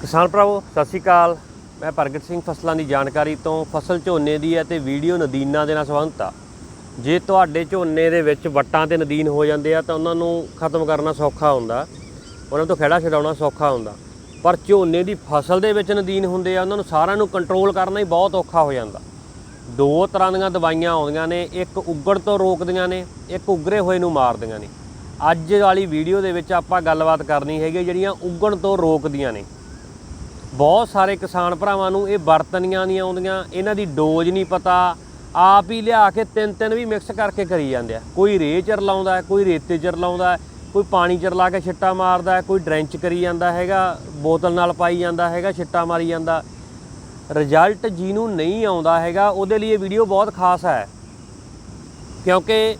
ਕਿਸਾਨ ਭਰਾਵੋ, ਸਤਿ ਸ਼੍ਰੀ ਅਕਾਲ। ਮੈਂ ਪ੍ਰਗਟ ਸਿੰਘ ਫਸਲਾਂ ਦੀ ਜਾਣਕਾਰੀ ਤੋਂ ਫਸਲ ਝੋਨੇ ਦੀ ਹੈ ਤੇ ਵੀਡੀਓ ਨਦੀਨਾਂ ਦੇ ਨਾਲ ਸੰਬੰਧਿਤ ਆ। ਜੇ ਤੁਹਾਡੇ ਝੋਨੇ ਦੇ ਵਿੱਚ ਵੱਟਾਂ ਤੇ ਨਦੀਨ ਹੋ ਜਾਂਦੇ ਆ ਤਾਂ ਉਹਨਾਂ ਨੂੰ ਖਤਮ ਕਰਨਾ ਸੌਖਾ ਹੁੰਦਾ। ਉਹਨਾਂ ਤੋਂ ਖਹਿੜਾ ਛਡਾਉਣਾ ਸੌਖਾ ਹੁੰਦਾ। ਪਰ ਝੋਨੇ ਦੀ ਫਸਲ ਦੇ ਵਿੱਚ ਨਦੀਨ ਹੁੰਦੇ ਆ, ਉਹਨਾਂ ਨੂੰ ਸਾਰਿਆਂ ਨੂੰ ਕੰਟਰੋਲ ਕਰਨਾ ਹੀ ਬਹੁਤ ਔਖਾ ਹੋ ਜਾਂਦਾ। ਦੋ ਤਰ੍ਹਾਂ ਦੀਆਂ ਦਵਾਈਆਂ ਆਉਂਦੀਆਂ ਨੇ, ਇੱਕ ਉੱਗੜ ਤੋਂ ਰੋਕਦੀਆਂ ਨੇ, ਇੱਕ ਉਗਰੇ ਹੋਏ ਨੂੰ ਮਾਰਦੀਆਂ ਨੇ। ਅੱਜ ਵਾਲੀ ਵੀਡੀਓ ਦੇ ਵਿੱਚ ਆਪਾਂ ਗੱਲਬਾਤ ਕਰਨੀ ਹੈਗੀ ਜਿਹੜੀਆਂ ਉੱਗਣ ਤੋਂ ਰੋਕਦੀਆਂ ਨੇ। ਬਹੁਤ ਸਾਰੇ ਕਿਸਾਨ ਭਰਾਵਾਂ ਨੂੰ ਇਹ ਵਰਤਨੀਆਂ ਨਹੀਂ ਆਉਂਦੀਆਂ, ਇਹਨਾਂ ਦੀ ਡੋਜ਼ ਨਹੀਂ ਪਤਾ, ਆਪ ਹੀ ਲਿਆ ਕੇ ਤਿੰਨ ਤਿੰਨ ਵੀ ਮਿਕਸ ਕਰਕੇ ਕਰੀ ਜਾਂਦੇ ਆ। ਕੋਈ ਰੇ ਚਰ ਲਾਉਂਦਾ, ਕੋਈ ਰੇਤੇ ਚਰ ਲਾਉਂਦਾ, ਕੋਈ ਪਾਣੀ ਚਰ ਲਾ ਕੇ ਛਿੱਟਾ ਮਾਰਦਾ, ਕੋਈ ਡਰੈਂਚ ਕਰੀ ਜਾਂਦਾ ਹੈਗਾ, ਬੋਤਲ ਨਾਲ ਪਾਈ ਜਾਂਦਾ ਹੈਗਾ, ਛਿੱਟਾ ਮਾਰੀ ਜਾਂਦਾ। ਰਿਜ਼ਲਟ ਜਿਹਨੂੰ ਨਹੀਂ ਆਉਂਦਾ ਹੈਗਾ, ਉਹਦੇ ਲਈ ਇਹ ਵੀਡੀਓ ਬਹੁਤ ਖਾਸ ਹੈ। ਕਿਉਂਕਿ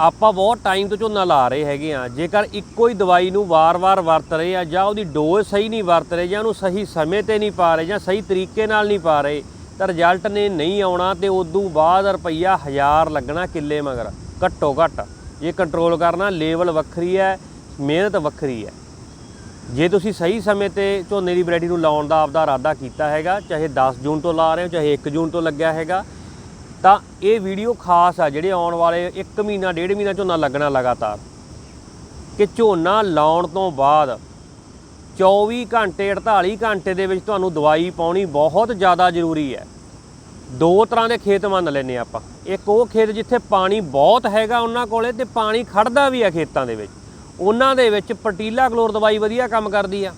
ਆਪਾਂ ਬਹੁਤ ਟਾਈਮ ਤੋਂ ਝੋਨਾ ਲਾ ਰਹੇ ਹੈਗੇ ਆ। ਜੇਕਰ ਇੱਕੋ ਹੀ ਦਵਾਈ ਨੂੰ ਵਾਰ-ਵਾਰ ਵਰਤ ਰਹੇ ਆ ਜਾਂ ਉਹਦੀ ਡੋਜ਼ ਸਹੀ ਨਹੀਂ ਵਰਤ ਰਹੇ ਜਾਂ ਉਹਨੂੰ ਸਹੀ ਸਮੇਂ ਤੇ ਨਹੀਂ ਪਾ ਰਹੇ ਜਾਂ ਸਹੀ ਤਰੀਕੇ ਨਾਲ ਨਹੀਂ ਪਾ ਰਹੇ, ਤਾਂ ਰਿਜ਼ਲਟ ਨੇ ਨਹੀਂ ਆਉਣਾ ਤੇ ਉਦੋਂ ਬਾਅਦ ਰੁਪਈਆ 1000 ਲੱਗਣਾ ਕਿੱਲੇ ਮਗਰ ਘੱਟੋ ਘੱਟ ਇਹ ਕੰਟਰੋਲ ਕਰਨਾ ਲੈਵਲ ਵੱਖਰੀ ਹੈ, ਮਿਹਨਤ ਵੱਖਰੀ ਹੈ। ਜੇ ਤੁਸੀਂ ਸਹੀ ਸਮੇਂ ਤੇ ਝੋਨੇ ਦੀ ਵੈਰਾਈਟੀ ਨੂੰ ਲਾਉਣ ਦਾ ਆਪਦਾ ਇਰਾਦਾ ਕੀਤਾ ਹੈਗਾ, ਚਾਹੇ 10 ਜੂਨ ਤੋਂ ਲਾ ਰਹੇ ਹੋ, ਚਾਹੇ 1 ਜੂਨ ਤੋਂ ਲੱਗਿਆ ਹੈਗਾ ਤਾਂ ਇਹ ਵੀਡੀਓ ਖਾਸ ਆ ਜਿਹੜੇ ਆਉਣ ਵਾਲੇ 1 ਮਹੀਨਾ, ਡੇਢ ਮਹੀਨਾ ਝੋਨਾ ਲੱਗਣਾ ਲਗਾਤਾਰ। ਕਿ ਝੋਨਾ ਲਾਉਣ ਤੋਂ ਬਾਅਦ 24 ਘੰਟੇ 48 ਘੰਟੇ ਦੇ ਵਿੱਚ ਤੁਹਾਨੂੰ ਦਵਾਈ ਪਾਉਣੀ ਬਹੁਤ ਜ਼ਿਆਦਾ ਜ਼ਰੂਰੀ ਹੈ। ਦੋ ਤਰ੍ਹਾਂ ਦੇ ਖੇਤ ਮੰਨ ਲੈਨੇ ਆਪਾਂ। ਇੱਕ ਉਹ ਖੇਤ ਜਿੱਥੇ ਪਾਣੀ ਬਹੁਤ ਹੈਗਾ ਉਹਨਾਂ ਕੋਲੇ ਤੇ ਪਾਣੀ ਖੜਦਾ ਵੀ ਆ ਖੇਤਾਂ ਦੇ ਵਿੱਚ। ਉਹਨਾਂ ਦੇ ਵਿੱਚ ਪਟੀਲਾ ਕਲੋਰ ਦਵਾਈ ਵਧੀਆ ਕੰਮ ਕਰਦੀ ਆ।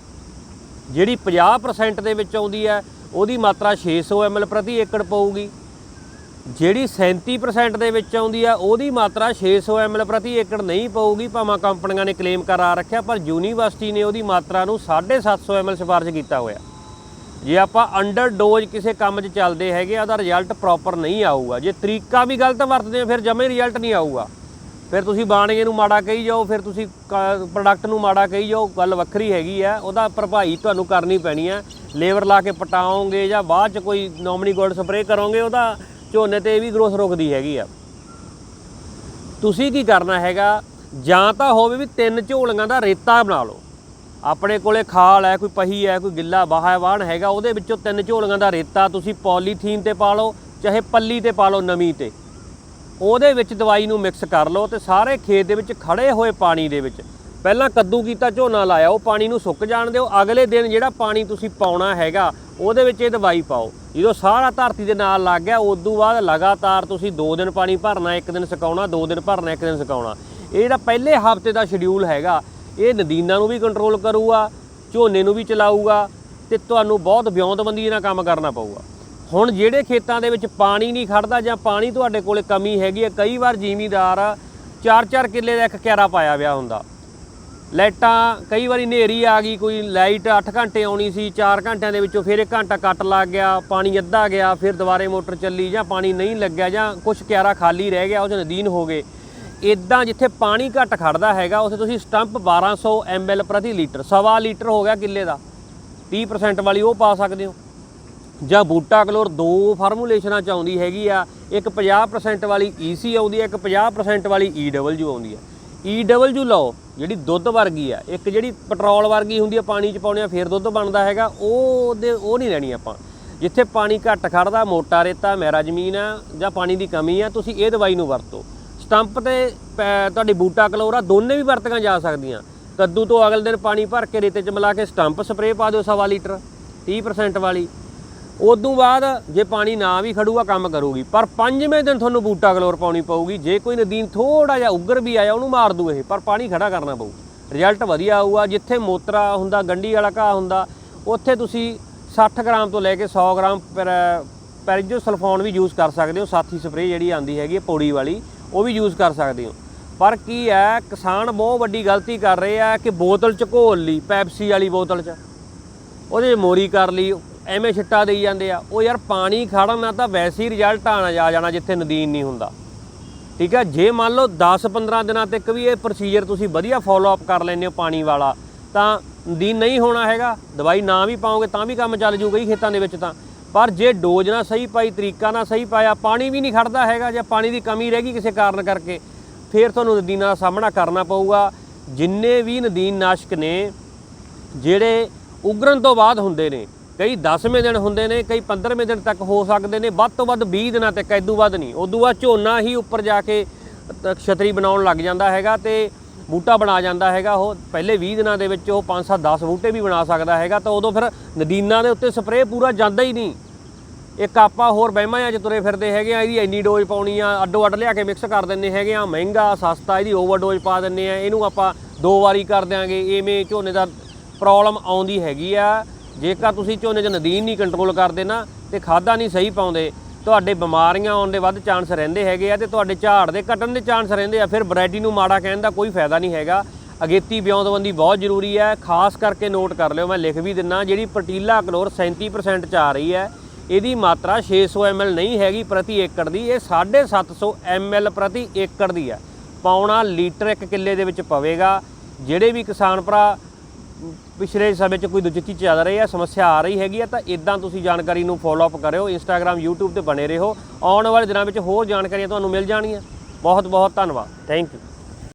ਜਿਹੜੀ 50% ਦੇ ਵਿੱਚ ਆਉਂਦੀ ਹੈ, ਉਹਦੀ ਮਾਤਰਾ 600 ml ਪ੍ਰਤੀ ਏਕੜ ਪਊਗੀ। ਜਿਹੜੀ 37% ਦੇ ਵਿੱਚ ਆਉਂਦੀ ਆ, ਉਹਦੀ ਮਾਤਰਾ 600 ml ਪ੍ਰਤੀ ਏਕੜ ਨਹੀਂ ਪਊਗੀ, ਭਾਵੇਂ ਕੰਪਨੀਆਂ ਨੇ ਕਲੇਮ ਕਰਾ ਰੱਖਿਆ, ਪਰ ਯੂਨੀਵਰਸਿਟੀ ਨੇ ਉਹਦੀ ਮਾਤਰਾ ਨੂੰ 750 ml ਸਿਫਾਰਿਸ਼ ਕੀਤਾ ਹੋਇਆ। ਜੇ ਆਪਾਂ ਅੰਡਰ ਡੋਜ਼ ਕਿਸੇ ਕੰਮ 'ਚ ਚੱਲਦੇ ਹੈਗੇ ਆ, ਉਹਦਾ ਰਿਜ਼ਲਟ ਪ੍ਰੋਪਰ ਨਹੀਂ ਆਊਗਾ। ਜੇ ਤਰੀਕਾ ਵੀ ਗਲਤ ਵਰਤਦੇ ਆ ਫਿਰ ਜਮੇ ਰਿਜ਼ਲਟ ਨਹੀਂ ਆਊਗਾ। ਫਿਰ ਤੁਸੀਂ ਬਾਣੀਏ ਨੂੰ ਮਾੜਾ ਕਹੀ ਜਾਓ, ਫਿਰ ਤੁਸੀਂ ਪ੍ਰੋਡਕਟ ਨੂੰ ਮਾੜਾ ਕਹੀ ਜਾਓ, ਗੱਲ ਵੱਖਰੀ ਹੈਗੀ ਆ, ਉਹਦਾ ਭਰਪਾਈ ਤੁਹਾਨੂੰ ਕਰਨੀ ਪੈਣੀ ਆ। ਲੇਬਰ ਲਾ ਕੇ ਪਟਾਓਗੇ ਜਾਂ ਬਾਅਦ 'ਚ ਕੋਈ ਨੋਮਨੀ ਗੋਲਡ ਸਪਰੇਅ ਕਰੋਗੇ, ਉਹਦਾ ਝੋਨੇ ਤੇ ਇਹ ਵੀ ਗਰੋਥ ਰੁਕਦੀ ਹੈਗੀ ਆ। ਤੁਸੀਂ ਕੀ ਕਰਨਾ ਹੈਗਾ, ਜਾਂ ਤਾਂ ਹੋਵੇ ਵੀ ਤਿੰਨ ਝੋਲੀਆਂ ਦਾ ਰੇਤਾ ਬਣਾ ਲਓ। ਆਪਣੇ ਕੋਲੇ ਖਾਲ ਹੈ, ਕੋਈ ਪਹੀ ਹੈ, ਕੋਈ ਗਿੱਲਾ ਬਾਹਾ ਵਾਹਣ ਹੈਗਾ, ਉਹਦੇ ਵਿੱਚੋਂ ਤਿੰਨ ਝੋਲੀਆਂ ਦਾ ਰੇਤਾ ਤੁਸੀਂ ਪੋਲੀਥੀਨ ਤੇ ਪਾ ਲਓ, ਚਾਹੇ ਪੱਲੀ ਤੇ ਪਾ ਲਓ ਨਵੀਂ ਤੇ। ਉਹਦੇ ਵਿੱਚ ਦਵਾਈ ਨੂੰ ਮਿਕਸ ਕਰ ਲਓ ਤੇ ਸਾਰੇ ਖੇਤ ਦੇ ਵਿੱਚ ਖੜੇ ਹੋਏ ਪਾਣੀ ਦੇ ਵਿੱਚ ਪਹਿਲਾਂ ਕੱਦੂ ਕੀਤਾ, ਝੋਨਾ ਲਾਇਆ, ਉਹ ਪਾਣੀ ਨੂੰ ਸੁੱਕ ਜਾਣ ਦਿਓ। ਅਗਲੇ ਦਿਨ ਜਿਹੜਾ ਪਾਣੀ ਤੁਸੀਂ ਪਾਉਣਾ ਹੈਗਾ, ਉਹਦੇ ਵਿੱਚ ਇਹ ਦਵਾਈ ਪਾਓ। ਜਦੋਂ ਸਾਰਾ ਧਰਤੀ ਦੇ ਨਾਲ ਲੱਗ ਗਿਆ ਉਸ ਤੋਂ ਬਾਅਦ ਲਗਾਤਾਰ ਤੁਸੀਂ 2 ਦਿਨ ਪਾਣੀ ਭਰਨਾ, ਇੱਕ ਦਿਨ ਸੁਕਾਉਣਾ 2 ਦਿਨ ਭਰਨਾ, ਇੱਕ ਦਿਨ ਸੁਕਾਉਣਾ। ਇਹ ਜਿਹੜਾ ਪਹਿਲੇ ਹਫ਼ਤੇ ਦਾ ਸ਼ਡਿਊਲ ਹੈਗਾ, ਇਹ ਨਦੀਨਾਂ ਨੂੰ ਵੀ ਕੰਟਰੋਲ ਕਰੂਗਾ, ਝੋਨੇ ਨੂੰ ਵੀ ਚਲਾਊਗਾ ਤੇ ਤੁਹਾਨੂੰ ਬਹੁਤ ਵਿਉਂਤਬੰਦੀ ਨਾਲ ਕੰਮ ਕਰਨਾ ਪਊਗਾ। ਹੁਣ ਜਿਹੜੇ ਖੇਤਾਂ ਦੇ ਵਿੱਚ ਪਾਣੀ ਨਹੀਂ ਖੜਦਾ ਜਾਂ ਪਾਣੀ ਤੁਹਾਡੇ ਕੋਲੇ ਕਮੀ ਹੈਗੀ ਹੈ, ਕਈ ਵਾਰ ਜ਼ਿਮੀਦਾਰ 4-4 ਕਿੱਲੇ ਦਾ ਇੱਕ ਕਿਆਰਾ ਪਾਇਆ ਵਿਆ ਹੁੰਦਾ। ਲਾਈਟਾਂ ਕਈ ਵਾਰੀ ਹਨੇਰੀ ਆ ਗਈ, ਕੋਈ ਲਾਈਟ 8 ਘੰਟੇ ਆਉਣੀ ਸੀ 4 ਘੰਟਿਆਂ ਦੇ ਵਿੱਚੋਂ ਫਿਰ 1 ਘੰਟਾ ਕੱਟ ਲੱਗ ਗਿਆ, ਪਾਣੀ ਅੱਧਾ ਗਿਆ, ਫਿਰ ਦੁਬਾਰੇ ਮੋਟਰ ਚੱਲੀ ਜਾਂ ਪਾਣੀ ਨਹੀਂ ਲੱਗਿਆ ਜਾਂ ਕੁਝ ਕਿਆਰਾ ਖਾਲੀ ਰਹਿ ਗਿਆ, ਉਹ 'ਚ ਨਦੀਨ ਹੋ ਗਏ। ਇਦਾਂ ਜਿੱਥੇ ਪਾਣੀ ਘੱਟ ਖੜਦਾ ਹੈਗਾ, ਉੱਥੇ ਤੁਸੀਂ ਸਟੰਪ 1200 ml ਪ੍ਰਤੀ ਲੀਟਰ, ਸਵਾ ਲੀਟਰ ਹੋ ਗਿਆ ਕਿੱਲੇ ਦਾ 30% ਵਾਲੀ ਉਹ ਪਾ ਸਕਦੇ ਹੋ। ਜਾਂ ਬੂਟਾ ਕਲੋਰ ਦੋ ਫਾਰਮੂਲੇਸ਼ਨਾਂ ਚ ਆਉਂਦੀ ਹੈਗੀ ਆ, ਇੱਕ 50% ਵਾਲੀ EC ਆਉਂਦੀ ਹੈ, ਇੱਕ 50% ਵਾਲੀ EW ਆਉਂਦੀ ਹੈ। EW ਲਓ, ਜਿਹੜੀ ਦੁੱਧ ਵਰਗੀ ਆ, ਇੱਕ ਜਿਹੜੀ ਪੈਟਰੋਲ ਵਰਗੀ ਹੁੰਦੀ ਆ, ਪਾਣੀ ਚ ਪਾਉਣੇ ਆ, ਫਿਰ ਦੁੱਧ ਬਣਦਾ ਹੈਗਾ ਉਹ ਦੇ ਉਹ ਨਹੀਂ ਲੈਣੀ ਆਪਾਂ। ਜਿੱਥੇ ਪਾਣੀ ਘੱਟ ਖੜਦਾ, ਮੋਟਾ ਰੇਤਾ, ਮੈਰਾ ਜ਼ਮੀਨ ਆ, ਜਾਂ ਪਾਣੀ ਦੀ ਕਮੀ ਆ, ਤੁਸੀਂ ਇਹ ਦਵਾਈ ਨੂੰ ਵਰਤੋ। ਸਟੰਪ ਤੇ, ਪੈ- ਤੁਹਾਡੀ ਬੂਟਾ ਕਲੋਰਾ ਦੋਨੇ ਵੀ ਵਰਤੀਆਂ ਜਾ ਸਕਦੀਆਂ। ਕੱਦੂ ਤੋਂ ਅਗਲੇ ਦਿਨ ਪਾਣੀ ਭਰ ਕੇ ਰੇਤੇ 'ਚ ਮਿਲਾ ਕੇ ਸਟੰਪ ਸਪਰੇਅ ਪਾ ਦਿਓ ਸਵਾ ਲੀਟਰ 30% ਵਾਲੀ। ਉਦੋਂ ਬਾਅਦ ਜੇ ਪਾਣੀ ਨਾ ਵੀ ਖੜੂਗਾ, ਕੰਮ ਕਰੂਗੀ। ਪਰ ਪੰਜਵੇਂ ਦਿਨ ਤੁਹਾਨੂੰ ਬੂਟਾ ਕਲੋਰ ਪਾਉਣੀ ਪਊਗੀ। ਜੇ ਕੋਈ ਨਦੀਨ ਥੋੜਾ ਜਿਹਾ ਉੱਗਰ ਵੀ ਆਇਆ, ਉਹਨੂੰ ਮਾਰ ਦੂ ਇਹ, ਪਰ ਪਾਣੀ ਖੜਾ ਕਰਨਾ ਪਊ। ਰਿਜ਼ਲਟ ਵਧੀਆ ਆਊਗਾ। ਜਿੱਥੇ ਮੋਤਰਾ ਹੁੰਦਾ, ਗੰਢੀ ਵਾਲਾ ਘਾਹ ਹੁੰਦਾ, ਉੱਥੇ ਤੁਸੀਂ 60 ਗ੍ਰਾਮ ਤੋਂ ਲੈ ਕੇ 100 ਗ੍ਰਾਮ ਪਰ ਪੈਰੀਜੋ ਸਲਫੋਨ ਵੀ ਯੂਜ਼ ਕਰ ਸਕਦੇ ਹੋ। ਸਾਥੀ ਸਪਰੇਅ ਜਿਹੜੀ ਆਂਦੀ ਹੈਗੀ ਹੈ, ਪੌੜੀ ਵਾਲੀ, ਉਹ ਵੀ ਯੂਜ਼ ਕਰ ਸਕਦੇ ਹੋ। ਪਰ ਕੀ ਹੈ, ਕਿਸਾਨ ਬਹੁਤ ਵੱਡੀ ਗਲਤੀ ਕਰ ਰਹੇ ਆ ਕਿ ਬੋਤਲ ਚ ਘੋਲ ਲਈ ਪੈਪਸੀ ਵਾਲੀ ਬੋਤਲ ਚ। ਉਹਦੇ 'ਚ ਮੋਰੀ ਕਰ ਲਈ ਐਵੇਂ ਛਿੱਟਾ ਦੇਈ ਜਾਂਦੇ ਆ। ਉਹ ਯਾਰ ਪਾਣੀ ਖੜਨ ਤਾਂ ਵੈਸੇ ਹੀ ਰਿਜ਼ਲਟ ਆਣਾ ਜਾ ਜਾਣਾ ਜਿੱਥੇ ਨਦੀਨ ਨਹੀਂ ਹੁੰਦਾ। ਠੀਕ ਹੈ ਜੇ ਮੰਨ ਲਓ 10-15 ਦਿਨਾਂ ਤੱਕ ਵੀ ਇਹ ਪ੍ਰੋਸੀਜਰ ਤੁਸੀਂ ਵਧੀਆ ਫਾਲੋ ਅਪ ਕਰ ਲੈਂਦੇ ਹੋ ਪਾਣੀ ਵਾਲਾ, ਤਾਂ ਨਦੀਨ ਨਹੀਂ ਹੋਣਾ ਹੈਗਾ। ਦਵਾਈ ਨਾ ਵੀ ਪਾਓਗੇ ਤਾਂ ਵੀ ਕੰਮ ਚੱਲ ਜੂਗਾ ਹੀ ਖੇਤਾਂ ਦੇ ਵਿੱਚ ਤਾਂ। ਪਰ ਜੇ ਡੋਜ਼ ਨਾ ਸਹੀ ਪਾਈ, ਤਰੀਕਾ ਨਾ ਸਹੀ ਪਾਇਆ, ਪਾਣੀ ਵੀ ਨਹੀਂ ਖੜਦਾ ਹੈਗਾ, ਜਾਂ ਪਾਣੀ ਦੀ ਕਮੀ ਰਹਿ ਗਈ ਕਿਸੇ ਕਾਰਨ ਕਰਕੇ, ਫਿਰ ਤੁਹਾਨੂੰ ਨਦੀਨਾਂ ਦਾ ਸਾਹਮਣਾ ਕਰਨਾ ਪਊਗਾ। ਜਿੰਨੇ ਵੀ ਨਦੀਨ ਨਾਸ਼ਕ ਨੇ, ਜਿਹੜੇ ਉਗਰਨ ਤੋਂ ਬਾਅਦ ਹੁੰਦੇ ਨੇ ਕਈ 10ਵੇਂ ਦਿਨ ਹੁੰਦੇ ਨੇ, ਕਈ 15ਵੇਂ ਦਿਨ ਤੱਕ ਹੋ ਸਕਦੇ ਨੇ, ਵੱਧ ਤੋਂ ਵੱਧ 20 ਦਿਨਾਂ ਤੱਕ, ਐਦੂ ਵੱਧ ਨਹੀਂ। ਉਦੋਂ ਬਾਅਦ ਝੋਨਾ ਹੀ ਉੱਪਰ ਜਾ ਕੇ ਛਤਰੀ ਬਣਾਉਣ ਲੱਗ ਜਾਂਦਾ ਹੈਗਾ ਤੇ ਬੂਟਾ ਬਣਾ ਜਾਂਦਾ ਹੈਗਾ ਉਹ। ਪਹਿਲੇ 20 ਦਿਨਾਂ ਦੇ ਵਿੱਚ ਉਹ 5-7 10 ਬੂਟੇ ਵੀ ਬਣਾ ਸਕਦਾ ਹੈਗਾ ਤਾਂ ਉਦੋਂ ਫਿਰ ਨਦੀਨਾਂ ਦੇ ਉੱਤੇ ਸਪਰੇਅ ਪੂਰਾ ਜਾਂਦਾ ਹੀ ਨਹੀਂ। ਇੱਕ ਆਪਾਂ ਹੋਰ ਵਹਿਮਾਂ ਆ ਚ ਤੁਰੇ ਫਿਰਦੇ ਹੈਗੇ ਆ, ਇਹਦੀ ਇੰਨੀ ਡੋਜ਼ ਪਾਉਣੀ ਆ, ਅੱਡੋ ਅੱਡ ਲਿਆ ਕੇ ਮਿਕਸ ਕਰ ਦਿੰਨੇ ਹੈਗੇ ਆ, ਮਹਿੰਗਾ, ਸਸਤਾ, ਇਹਦੀ ਓਵਰ ਡੋਜ਼ ਪਾ ਦਿੰਨੇ ਆ, ਇਹਨੂੰ ਆਪਾਂ ਦੋ ਵਾਰੀ ਕਰ ਦਿਆਂਗੇ, ਐਵੇਂ ਝੋਨੇ ਦਾ ਪ੍ਰੋਬਲਮ ਆਉਂਦੀ ਹੈਗੀ ਆ। ਜੇਕਰ ਤੁਸੀਂ ਝੋਨੇ 'ਚ ਨਦੀਨ ਨਹੀਂ ਕੰਟਰੋਲ ਕਰਦੇ ਨਾ ਤੇ ਖਾਦਾਂ ਨਹੀਂ ਸਹੀ ਪਾਉਂਦੇ, ਤੁਹਾਡੇ ਬਿਮਾਰੀਆਂ ਆਉਣ ਦੇ ਵੱਧ ਚਾਂਸ ਰਹਿੰਦੇ ਹੈਗੇ ਆ ਤੇ ਤੁਹਾਡੇ ਝਾੜ ਦੇ ਘਟਣ ਦੇ ਚਾਂਸ ਰਹਿੰਦੇ ਆ, ਫਿਰ ਵੈਰਾਈਟੀ ਨੂੰ ਮਾੜਾ ਕਹਿਣ ਦਾ ਕੋਈ ਫਾਇਦਾ ਨਹੀਂ ਹੈਗਾ। ਅਗੇਤੀ ਵਿਉਂਤਬੰਦੀ ਬਹੁਤ ਜ਼ਰੂਰੀ ਹੈ, ਖਾਸ ਕਰਕੇ ਨੋਟ ਕਰ ਲਿਓ, ਮੈਂ ਲਿਖ ਵੀ ਦਿੰਨਾ, ਜਿਹੜੀ ਪਟੀਲਾ ਕਲੋਰ 37% ਚ ਆ ਰਹੀ ਹੈ, ਇਹਦੀ ਮਾਤਰਾ 600 ml ਨਹੀਂ ਹੈਗੀ ਪ੍ਰਤੀ ਏਕੜ ਦੀ, ਇਹ 750 ml ਪ੍ਰਤੀ ਏਕੜ ਦੀ ਹੈ। ਪੌਣਾ ਲੀਟਰ ਇੱਕ ਕਿੱਲੇ ਦੇ ਵਿੱਚ ਪਵੇਗਾ, ਜਿਹੜੇ ਵੀ ਕਿਸਾਨ ਭਰਾ ਪਿਛਲੇ ਸਮੇਂ 'ਚ ਕੋਈ ਦੁਚਿੱਤੀ ਚੱਲ ਰਹੀ ਹੈ, ਸਮੱਸਿਆ ਆ ਰਹੀ ਹੈਗੀ ਹੈ, ਤਾਂ ਇਦਾਂ ਤੁਸੀਂ ਜਾਣਕਾਰੀ ਨੂੰ ਫੋਲੋ ਅਪ ਕਰਿਓ ਇੰਸਟਾਗ੍ਰam YouTube ਤੇ ਬਣੇ ਰਹੋ। ਆਉਣ ਵਾਲੇ ਦਿਨਾਂ ਵਿੱਚ ਹੋਰ ਜਾਣਕਾਰੀਆਂ ਤੁਹਾਨੂੰ ਮਿਲ ਜਾਣਗੀਆਂ ਬਹੁਤ ਬਹੁਤ ਧੰਨਵਾਦ। Thank you